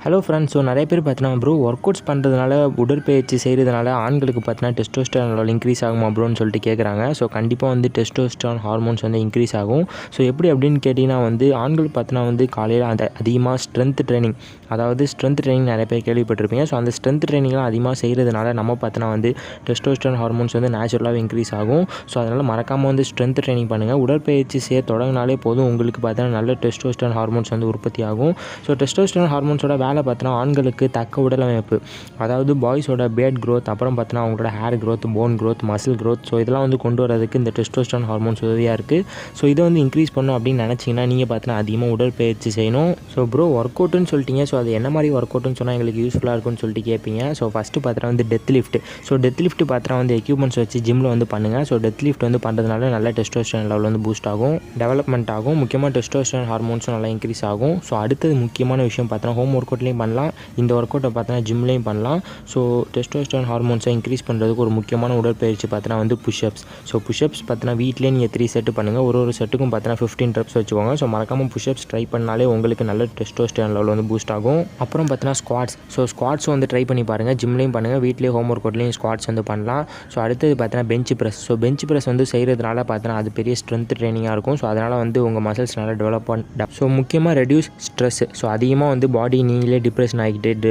Hello friends so நிறைய பேர் பார்த்தீங்கன்னா ப்ரோ ஒர்க் அவுட்ஸ் பண்ணுறதுனால உடற்பயிற்சி செய்கிறதுனால ஆண்களுக்கு பார்த்தீங்கன்னா டெஸ்டோஸ்டான் லெவல் இன்க்ரீஸ் ஆகுமா ப்ரோன்னு சொல்லிட்டு கேட்குறாங்க ஸோ கண்டிப்பாக வந்து டெஸ்டோஸ்டான் ஹார்மோன்ஸ் வந்து இன்க்ரீஸ் ஆகும். ஸோ எப்படி அப்படின்னு கேட்டிங்கன்னா வந்து ஆண்கள் பார்த்தீங்கன்னா வந்து காலையில் அந்த அதிகமாக ஸ்ட்ரென்த் ட்ரைனிங் அதாவது ஸ்ட்ரென்த் ட்ரைனிங் நிறைய பேர் கேள்விப்பட்டிருப்பீங்க. ஸோ அந்த ஸ்ட்ரென்த் ட்ரைனிங்லாம் அதிகமாக செய்கிறதுனால நம்ம பார்த்தீங்கன்னா வந்து டெஸ்டோஸ்டான் ஹார்மோன்ஸ் வந்து நேச்சுரலாகவே இன்க்ரீஸ் ஆகும். ஸோ அதனால் மறக்காமல் வந்து ஸ்ட்ரென்த் ட்ரைனிங் பண்ணுங்கள் உடற்பயிற்சி செய்ய தொடங்கினாலே போதும் உங்களுக்கு பார்த்தீங்கன்னா நல்ல டெஸ்டோஸ்டான் ஹார்மோன்ஸ் வந்து உற்பத்தி ஆகும் ஸோ டெஸ்டோஸ்டான் ஹார்மோன்ஸோட மேலே பார்த்தோன்னா ஆண்களுக்கு தக்க உடலமைப்பு அதாவது பாய்ஸோட பேட் க்ரோத் அப்புறம் பார்த்தோன்னா அவங்களோட hair growth bone growth muscle growth so இதெல்லாம் வந்து கொண்டு வரதுக்கு இந்த டெஸ்டோஸ்டான் ஹார்மோன்ஸ் உதவியாக இருக்குது ஸோ இதை வந்து இன்க்ரீஸ் பண்ணணும் அப்படின்னு நினச்சிங்கன்னா நீங்கள் பார்த்தீங்கன்னா அதிகமாக உடற்பயிற்சி செய்யணும். ஸோ ப்ரோ ஒர்க் அவுட்டுன்னு சொல்லிட்டீங்க. ஸோ அது என்ன மாதிரி ஒர்க் அவுட்னு சொன்னால் எங்களுக்கு யூஸ்ஃபுல்லாக இருக்கும்னு சொல்லிட்டு கேட்பீங்க ஸோ ஃபஸ்ட்டு பார்த்தா வந்து deadlift so deadlift பார்த்தா வந்து எக்யூப்மெண்ட்ஸ் வச்சு ஜிம்மில் வந்து பண்ணுங்கள் ஸோ டெத் லிஃப்ட் வந்து பண்ணுறதுனால நல்ல டெஸ்டோஸ்டன் லெவல் வந்து பூஸ்ட் ஆகும். டெவலப்மெண்ட் ஆகும். முக்கியமாக டெஸ்டோஸ்டன் ஹார்மோன்ஸும் நல்லா இன்க்ரீஸ் ஆகும். ஸோ அடுத்தது முக்கியமான விஷயம் பார்த்தோன்னா ஹோம் ஒர்க் அவுட்லேயும் பண்ணலாம். இந்த ஒர்க் அவுட்டை பார்த்தோன்னா ஜிம்லேயும் பண்ணலாம். ஸோ டெஸ்டோஸ்டான் ஹார்மோன்ஸை இன்க்ரீஸ் பண்ணுறதுக்கு ஒரு முக்கியமான உடற்பயிற்சி பார்த்தோன்னா வந்து புஷ்அப்ஸ் ஸோ புஷ்அப்ஸ் பார்த்தோன்னா வீட்லேயே நீங்கள் த்ரீ செட்டு பண்ணுங்கள் ஒரு ஒரு செட்டுக்கும் பார்த்தோன்னா ஃபிஃப்டீன் ரெப்ஸ் வச்சுக்கோங்க. ஸோ மறக்காமல் புஷ்அப்ஸ் ட்ரை பண்ணாலே உங்களுக்கு நல்ல டெஸ்டோஸ்டான் லெவல் வந்து பூஸ்ட் ஆகும். அப்புறம் பார்த்தோன்னா ஸ்குவாட்ஸ் ஸோ ஸ்குவாட்ஸ் வந்து ட்ரை பண்ணி பாருங்கள் ஜிம்லேயும் பண்ணுங்கள் வீட்லேயே ஹோம் ஒர்க் அவுட்லேயும் ஸ்குவாட்ஸ் வந்து பண்ணலாம். ஸோ அடுத்தது பார்த்தோன்னா bench press so bench press வந்து செய்கிறதுனால பார்த்தோன்னா அது பெரிய ஸ்ட்ரென்த் ட்ரைனிங்காக இருக்கும். ஸோ அதனால் வந்து உங்கள் மசில்ஸ் நல்லா டெவலப் பண்ண ஸோ முக்கியமாக ரெடியூஸ் ஸ்ட்ரெஸ் ஸோ அதிகமாக வந்து பாடி நீங்களே டிப்ரெஷன் ஆகிட்டு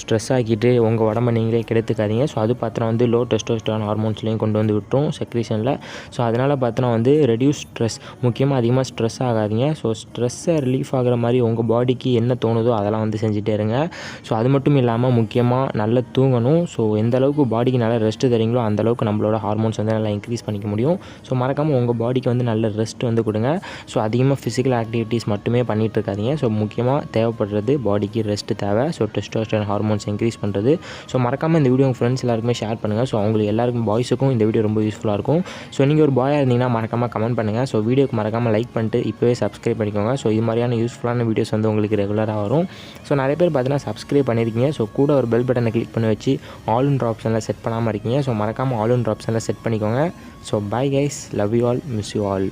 ஸ்ட்ரெஸ் ஆகிட்டு உங்கள் உடம்ப நீங்களே கெடுத்துக்காதீங்க. ஸோ அது பார்த்தோன்னா வந்து லோ டெஸ்டோஸ்டான் ஹார்மோன்ஸ்லேயும் கொண்டு வந்து விட்டுரும் செக்ரீஷனில் ஸோ அதனால் பார்த்தோன்னா வந்து ரெடியூஸ் ஸ்ட்ரெஸ் முக்கியமாக அதிகமாக ஸ்ட்ரெஸ் ஆகாதீங்க. ஸோ ஸ்ட்ரெஸ்ஸை ரிலீஃப் ஆகிற மாதிரி உங்கள் பாடிக்கு என்ன தோணுதோ அதெல்லாம் வந்து செஞ்சுட்டே இருங்க. ஸோ அது மட்டும் இல்லாமல் முக்கியமாக நல்லா தூங்கணும். ஸோ எந்த அளவுக்கு பாடிக்கு நல்லா ரெஸ்ட் தரீங்களோ அந்த அளவுக்கு நம்மளோட ஹார்மோன்ஸ் வந்து நல்லா இன்க்ரீஸ் பண்ணிக்க முடியும். ஸோ மறக்காமல் உங்கள் பாடிக்கு வந்து நல்ல ரெஸ்ட் வந்து கொடுங்க. ஸோ அதிகமாக ஃபிசிக்கல் ஆக்டிவிட்டீஸ் மட்டுமே பண்ணிகிட்டு இருக்காதீங்க. ஸோ முக்கியமாக தேவைப்படுறது பாடிக்கு ரெஸ்ட் தேவை. ஸோ டெஸ்டோஸ்டரான் ஹார்மோன்ஸ் இன்க்ரீஸ் பண்ணுறது ஸோ மறக்காமல் இந்த வீடியோ உங்கள் ஃப்ரெண்ட்ஸ் எல்லாருக்குமே ஷேர் பண்ணுங்கள் ஸோ அவங்களுக்கு எல்லாருக்கும் பாய்ஸுக்கும் இந்த வீடியோ ரொம்ப யூஸ்ஃபுல்லாக இருக்கும். ஸோ நீங்கள் ஒரு பாயாக இருந்தீங்கன்னா மறக்காமல் கமெண்ட் பண்ணுங்கள் ஸோ வீடியோக்கு மறக்காமல் லைக் பண்ணிட்டு இப்போவே சப்ஸ்கிரைப் பண்ணிக்கோங்க. ஸோ இது மாதிரியான யூஸ்ஃபுல்லான வீடியோஸ் வந்து உங்களுக்கு ரெகுலராக வரும். ஸோ நிறைய பேர் பார்த்தீங்கன்னா சப்ஸ்கிரைப் பண்ணியிருக்கீங்க ஸோ கூட ஒரு பெல் பட்டனை கிளிக் பண்ணி வச்சு ஆல்ன்ற ஆப்ஷனில் செட் பண்ணாமல் இருக்கீங்க. ஸோ மறக்காமல் ஆல்ன்ற ஆப்ஷனில் செட் பண்ணிக்கோங்க. So bye guys love you all miss you all